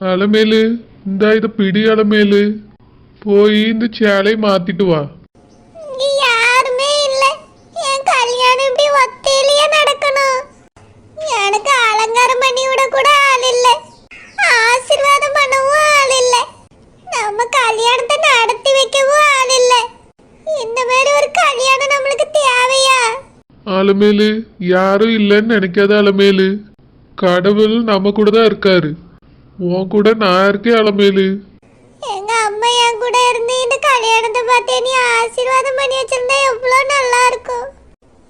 அலமேலு இந்த இதை பிடி அலமேலு. போய் இந்த சேலையை மாத்திட்டு வா. யாருமே இல்ல. என் கல்யாணம் இப்படி ஒத்தையிலேயே நடக்கணும். எனக்கு அலங்காரம் பண்ணி விட கூட ஆள் இல்ல. ஆசீர்வாதம் பண்ணவும் ஆள் இல்ல. நம்ம கல்யாணத்தை நடத்தி வைக்கவும் ஆள் இல்ல. இந்த மாதிரி ஒரு கல்யாணம் நம்மளுக்கு தேவையா? அலமேலு யாரும் இல்லைன்னு நினைக்காத அலமேலு. கடவுள் நம்ம கூட தான் இருக்காரு. உன் கூட நான் இருக்கேன் அலமேலு. எங்க அம்மா என் கூட இருந்து இந்த கல்யாணத்தை பார்த்தே நீ ஆசீர்வாதம் பண்ணி வச்சிருந்தா எவ்வளோ நல்லா இருக்கும்.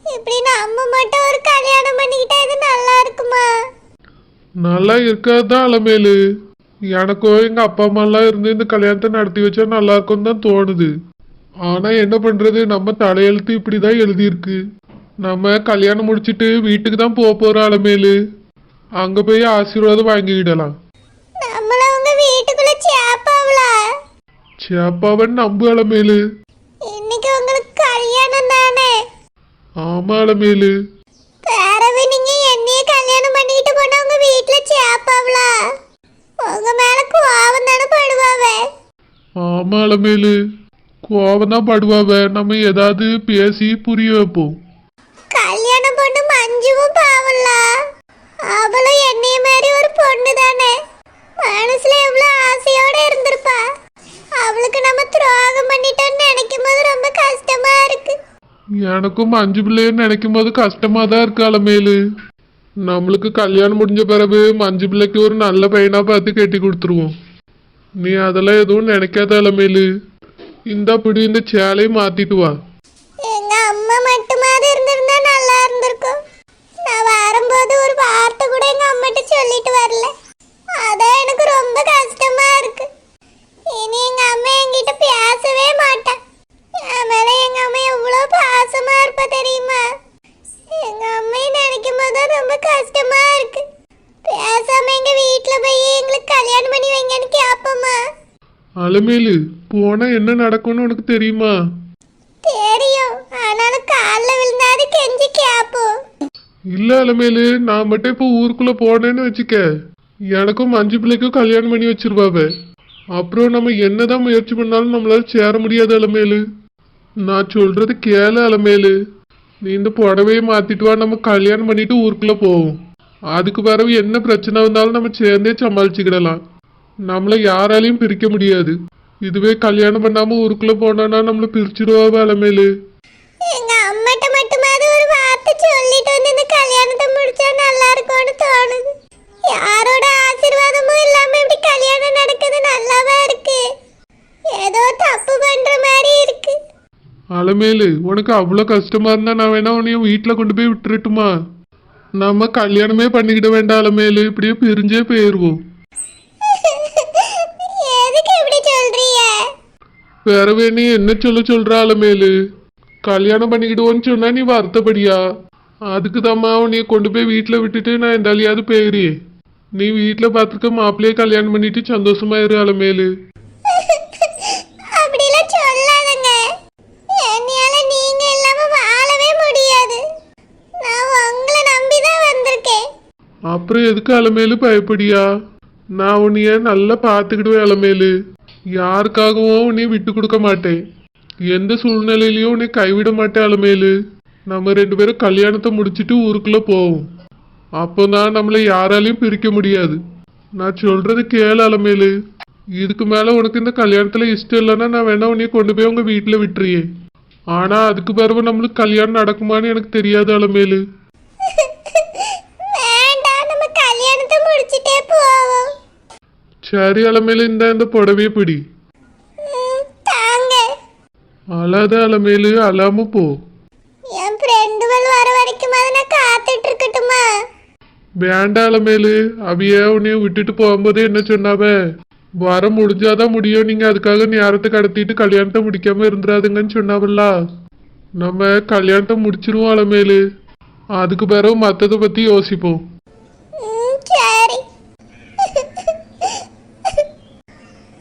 இப்படி நம்ம மட்டும் ஒரு கல்யாணம் பண்ணிக்கிட்டா இது நல்லா இருக்குமா? நல்லா இருக்காது தான் அலமேலு? எனக்கும் எங்க அப்பா அம்மாலாம் இருந்து இந்த கல்யாணத்தை நடத்தி வச்சா நல்லா இருக்கும்னு தான் தோணுது. ஆனா என்ன பண்றது நம்ம தலையெழுத்து இப்படிதான் எழுதியிருக்கு. நம்ம கல்யாணம் முடிச்சிட்டு வீட்டுக்கு தான் போக போறோம் அலமேலு. அங்க போய் ஆசீர்வாதம் வாங்கிக்கிடலாம். நம்மள உங்க வீட்டுக்குள்ள சேப்பாவலா சேப்பாவன் நம்பு அலமேலு இன்னைக்கு உங்களுக்கு கல்யாணம் தானே? ஆமா அலமேலு வேறவே நீங்க என்னைய கல்யாணம் பண்ணிக்கிட்டு போனா உங்க வீட்டுல சேப்பாவலா உங்க மேல கோவம் தானே படுவாவே? ஆமா அலமேலு கோவம் தான் படுவாவ. நம்ம ஏதாவது பேசி புரிய வைப்போம். கல்யாணம் பொண்ணு மஞ்சுவும் பாவம்ல அவளும் என்னைய மாதிரி ஒரு பொண்ணு தானே மனசுல எவ்வளவு ஆசையோட இருந்திருப்பா அவளுக்கு நம்ம துரோகம் பண்ணிட்டோம்னு நினைக்கும் போது ரொம்ப கஷ்டமா இருக்கு எனக்கும் மஞ்சு பிள்ளைன்னு நினைக்கும் போது கஷ்டமா தான் இருக்கு அலமேலு நம்மளுக்கு கல்யாணம் முடிஞ்ச பிறகு மஞ்சு பிள்ளைக்கு ஒரு நல்ல பையனா பார்த்து கட்டி கொடுத்துருவோம். நீ அதெல்லாம் எதுவும் நினைக்காத அலமேலு இந்த பிடி இந்த சேலையை மாத்திட்டு வா. எங்க அம்மா மட்டுமாவது இருந்திருந்தா நல்லா இருந்திருக்கும். நான் வரும்போது ஒரு வார்த்தை கூட எங்க அம்மாட்ட சொல்லிட்டு வரல. அதான் எனக்கு ரொம்ப கஷ்டமா இருக்கு. இனி எங்க அம்மா என்கிட்ட பேசவே மாட்டேன் என் மேல எங்க அம்மா எவ்வளவு பாசமா இருப்பா தெரியுமா? எங்க அம்மையை நினைக்கும் போது ரொம்ப கஷ்டமா இருக்கு. பேசாம எங்க வீட்டுல போய் எங்களுக்கு கல்யாணம் பண்ணி வைங்கன்னு கேப்போமா? அலமேலு போனா என்ன நடக்கும்னு உனக்கு தெரியுமா? தெரியும். ஆனாலும் காலில் விழுந்தாது கெஞ்சி கேப்போம் இல்ல அலமேலு நான் மட்டும் இப்போ ஊருக்குள்ள போனேன்னு வச்சுக்க. எனக்கும் மஞ்சு பிள்ளைக்கும் கல்யாணம் பண்ணி வச்சிருவாவ. அப்புறம் நம்ம என்னதான் முயற்சி பண்ணாலும் நம்மளால சேர முடியாது அலமேலு. நான் சொல்றது கேளு அலமேலு. நீ இந்த புடவையை மாத்திட்டு வா நம்ம கல்யாணம் பண்ணிட்டு ஊருக்குள்ள போவோம். அதுக்கு பிறகு என்ன பிரச்சனை வந்தாலும் நம்ம சேர்ந்தே சமாளிச்சுக்கிடலாம். நம்மளை யாராலையும் பிரிக்க முடியாது. இதுவே கல்யாணம் பண்ணாம ஊருக்குள்ள போனோம்னா நம்மளை பிரிச்சிடுவா அலமேலு. எங்க அம்மாட்ட மட்டுமாவது ஒரு வார்த்தை சொல்லிட்டு வந்து இந்த கல்யாணத்தை முடிச்சா நல்லா இருக்கும்னு தோணுது. யாரோட ஆசீர்வாதமும் இல்லாம இப்படி கல்யாணம் நடக்குது நல்லாவா இருக்கு? ஏதோ தப்பு பண்ற மாதிரி இருக்கு. அலமேலு உனக்கு அவ்வளோ கஷ்டமா இருந்தா நான் வேணா உன்னைய வீட்டில் கொண்டு போய் விட்டுறட்டுமா? நம்ம கல்யாணமே பண்ணிக்கிட வேண்டாம் அலமேலு இப்படியே பிரிஞ்சே போயிடுவோம் வேறவே நீ என்ன சொல்ல சொல்ற அலமேலு கல்யாணம் பண்ணிக்கிடுவோன்னு சொன்னா நீ வருத்தப்படியா? அதுக்கு தாம்மா உன்னைய கொண்டு போய் வீட்டில் விட்டுட்டு நான் எந்தாலியாவது போயிரு நீ வீட்டில் பார்த்துக்க மாப்பிள்ளையே கல்யாணம் பண்ணிட்டு சந்தோஷமா இரு அலமேலு அப்படிலாம் என்னையால நீங்க இல்லாம வாழவே முடியாது நான் உங்களை நம்பி தான் வந்திருக்கேன் அப்புறம் எதுக்கு அலமேலு பயப்படியா? நான் உன்னைய நல்லா பார்த்துக்கிடுவேன் அலமேலு. யாருக்காகவும் உன்னைய விட்டு கொடுக்க மாட்டேன். எந்த சூழ்நிலையிலையும் உன்னை கைவிட மாட்டேன் அலமேலு. நம்ம ரெண்டு பேரும் கல்யாணத்தை முடிச்சிட்டு ஊருக்குள்ளே போவோம். அப்போ தான் நம்மளை யாராலையும் பிரிக்க முடியாது. நான் சொல்கிறது கேளு அலமேலு. இதுக்கு மேலே உனக்கு இந்த கல்யாணத்தில் இஷ்டம் இல்லைன்னா நான் வேணா உன்னைய கொண்டு போய் உங்கள் வீட்டில் விட்டுறியே ஆனால் அதுக்கு பிறகு நம்மளுக்கு கல்யாணம் நடக்குமான்னு எனக்கு தெரியாது அலமேலு வேண்டாம் நம்ம முடிச்சிட்டே போவோம். சரி அலமேலு இந்த இந்த புடவைய பிடி. தாங்க. அழாத அலமேலு அழாம போ. என் ஃப்ரெண்டுகள் வர வரைக்கும் அதை நான் காத்துட்டு இருக்கட்டுமா? வேண்டாம் அலமேலு. அவிய உன்னைய விட்டுட்டு போகும்போது என்ன சொன்னாவ? வர முடிஞ்சாதான் முடியும். நீங்க அதுக்காக நேரத்தை கடத்திட்டு கல்யாணத்தை முடிக்காம இருந்துடாதுங்கன்னு சொன்னாவல்ல. நம்ம கல்யாணத்தை முடிச்சிருவோம் அலமேலு. அதுக்கு பிறகு மற்றதை பத்தி யோசிப்போம். சாரி.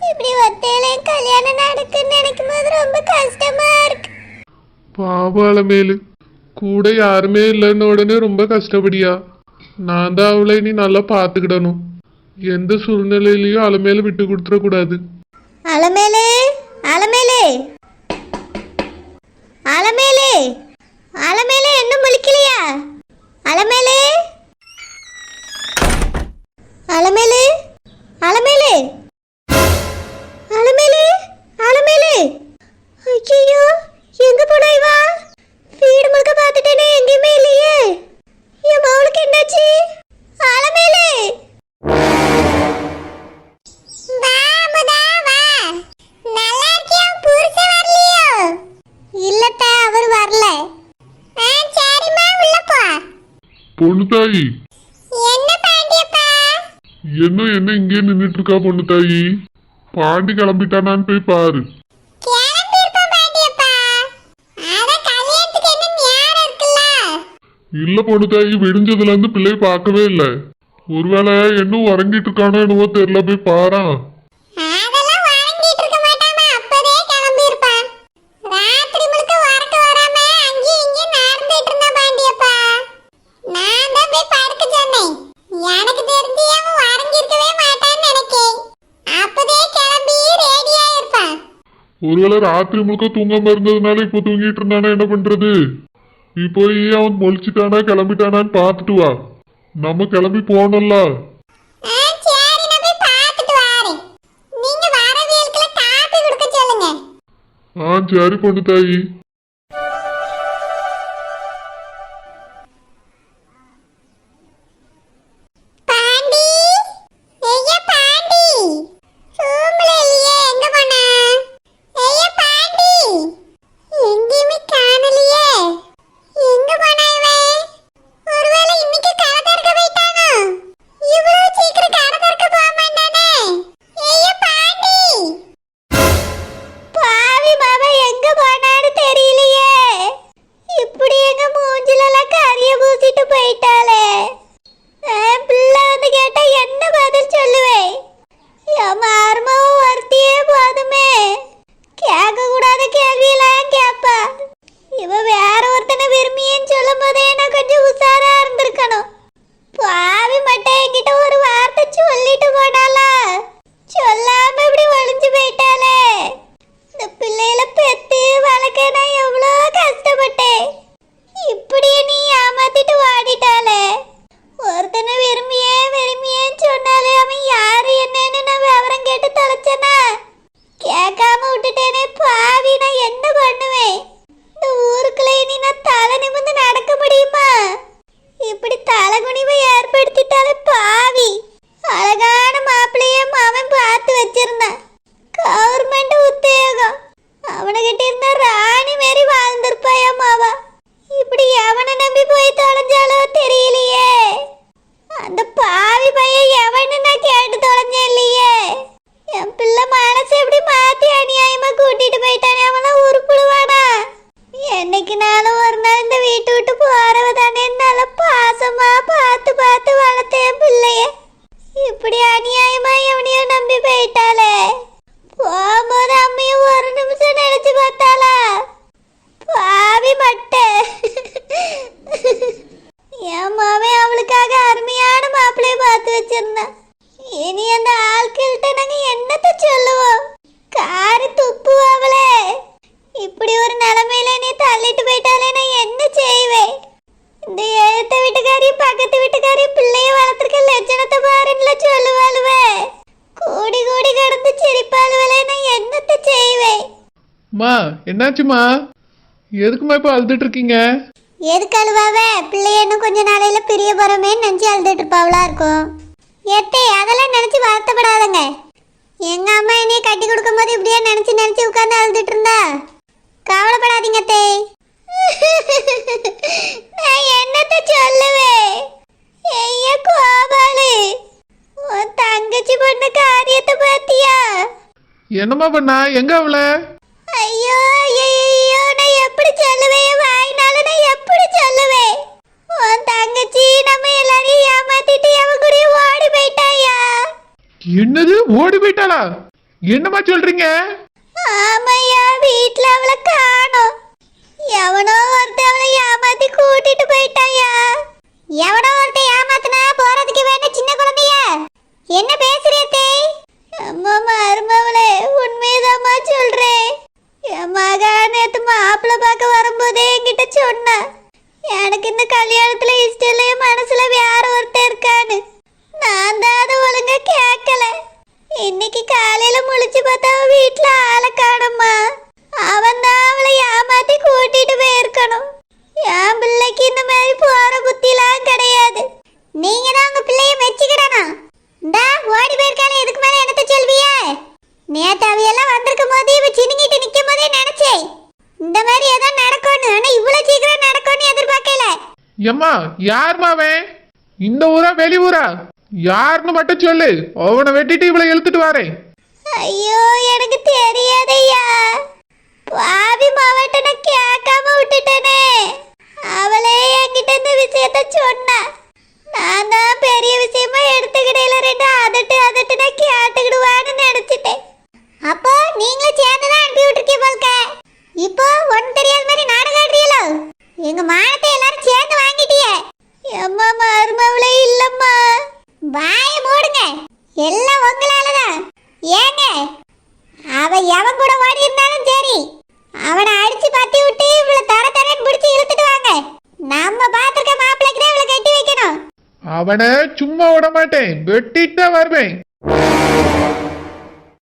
இப்படி ஒத்தையில கல்யாணம் நடக்குன்னு நினைக்கும் போது ரொம்ப கஷ்டமா இருக்கு. பாவாள மேலு. கூட யாருமே இல்லைன்னு உடனே ரொம்ப கஷ்டப்படியா? நான் தான் அவளை நீ நல்லா பார்த்துக்கிடணும். எந்த சூழ்நிலையிலையும் அலமேல விட்டு கொடுத்துட கூடாது. அலமேலே அலமேலே. அலமேலே அலமேலே என்ன முழிக்கலையா? அலமேலே. அலமேலு? அலமேலு? அலமேலு? அலமேலு? ஐயோ எங்க போனா இவா? வீடு முழுக்க பார்த்துட்டேனே. இருக்கா பொண்ணு தாயி? பாண்டி கிளம்பிட்டானான்னு போய் பாரு. இல்ல பொண்ணு தாயி விடிஞ்சதுல இருந்து பிள்ளைய பார்க்கவே இல்லை. ஒருவேளை இன்னும் உறங்கிட்டு இருக்கானோ என்னவோ தெரியல போய் பாறான் ஒருவேளை ராத்திரி முழுக்க தூங்காம இருந்ததுனால இப்போ தூங்கிட்டு இருந்தானா? என்ன பண்றது? இப்போ ஏன் அவன் மொழிச்சிட்டானா கிளம்பிட்டானான்னு பார்த்துட்டு வா. நம்ம கிளம்பி போனோம்ல ஆ சரி பொண்ணு தாயி. மா என்னாச்சுமா? எதுக்குமா இப்போ அழுதுட்டு இருக்கீங்க எதுக்கு அழுவாவே? பிள்ளைய கொஞ்ச நாளையில பிரிய போறோமே நினைச்சு அழுதுட்டு இருப்பாவளா இருக்கும் எத்தே அதெல்லாம் நினைச்சு வருத்தப்படாதங்க. எங்க அம்மா என்னைய கட்டி கொடுக்கும் போது இப்படியே நினைச்சு நினைச்சு உட்கார்ந்து அழுதுட்டு இருந்தா கவலைப்படாதீங்க தே. நான் என்னத்த சொல்லுவேன்? ஐயா கோபாலு. உன் தங்கச்சி பண்ண காரியத்தை பாத்தியா என்னம்மா பண்ணா? எங்க அவளை? என்னது? ஓடி போயிட்டாளா? என்னமா சொல்றீங்க? ஆமையா வீட்ல அவளை காணோம். எவனோ ஒருத்த அவளை ஏமாத்தி கூட்டிட்டு போயிட்டாயா? எவனோ ஒருத்த ஏமாத்தினா போறதுக்கு வேண்ட சின்ன குழந்தைய? என்ன பேசுறீத்தே அம்மா மருமவளே உண்மையதாம்மா சொல்றே. என் மகானே எம்மா யார்மா அவன்? இந்த ஊரா வெளியூரா யாருன்னு மட்டும் சொல்லு. அவனை வெட்டிட்டு இவளை இழுத்துட்டு வரேன். ஐயோ எனக்கு தெரியாதையா அவனை சும்மா விட மாட்டேன் வெட்டிட்டு வருவேன்.